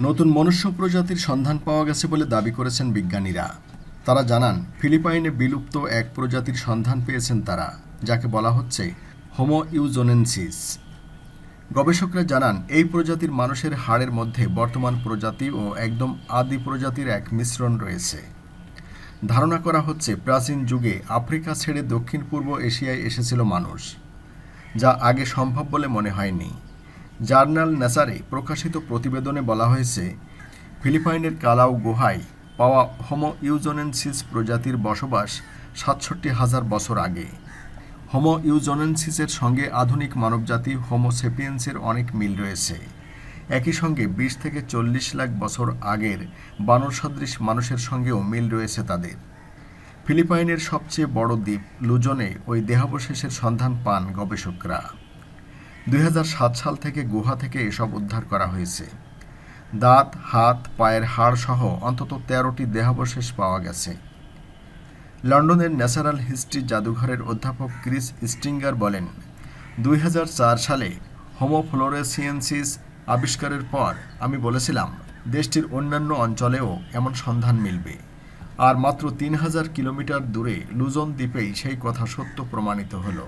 নতুন মনুষ্য প্রজাতির সন্ধান পাওয়া গেছে বলে দাবি করেছেন বিজ্ঞানীরা। তারা জানান, ফিলিপাইনে বিলুপ্ত এক প্রজাতির সন্ধান পেয়েছেন তারা, যাকে বলা হচ্ছে হোমো ইউজোনেন্সিস। গবেষকরা জানান, এই প্রজাতির মানুষের হাড়ের মধ্যে বর্তমান প্রজাতি ও একদম আদি প্রজাতির এক মিশ্রণ রয়েছে। ধারণা করা হচ্ছে, প্রাচীন যুগে আফ্রিকা ছেড়ে দক্ষিণ পূর্ব এশিয়ায় এসেছিল মানুষ, যা আগে সম্ভব বলে মনে হয়নি। জার্নাল নেচারে প্রকাশিত প্রতিবেদনে বলা হয়েছে, ফিলিপাইনের কালাউ গুহায় পাওয়া হোমো ইউজোনেন্সিস প্রজাতির বসবাস সাতষট্টি হাজার বছর আগে। হোমো ইউজোনেন্সিসের সঙ্গে আধুনিক মানবজাতি হোমো সেপিয়েন্সের অনেক মিল রয়েছে। একই সঙ্গে বিশ থেকে চল্লিশ লাখ বছর আগের বানর সদৃশ মানুষের সঙ্গেও মিল রয়েছে তাদের। ফিলিপাইনের সবচেয়ে বড় দ্বীপ লুজনে ওই দেহাবশেষের সন্ধান পান গবেষকরা। দুই হাজার সাত সাল থেকে গুহা থেকে এসব উদ্ধার করা হয়েছে। দাঁত, হাত, পায়ের হাড় সহ অন্তত তেরোটি দেহাবশেষ পাওয়া গেছে। লন্ডনের ন্যাচারাল হিস্ট্রি জাদুঘরের অধ্যাপক ক্রিস স্টিঙ্গার বলেন, দুই হাজার চার সালে হোমোফ্লোরেসিয়েন্সিস আবিষ্কারের পর আমি বলেছিলাম, দেশটির অন্যান্য অঞ্চলেও এমন সন্ধান মিলবে। আর মাত্র তিন হাজার কিলোমিটার দূরে লুজন দ্বীপেই সেই কথা সত্য প্রমাণিত হলো।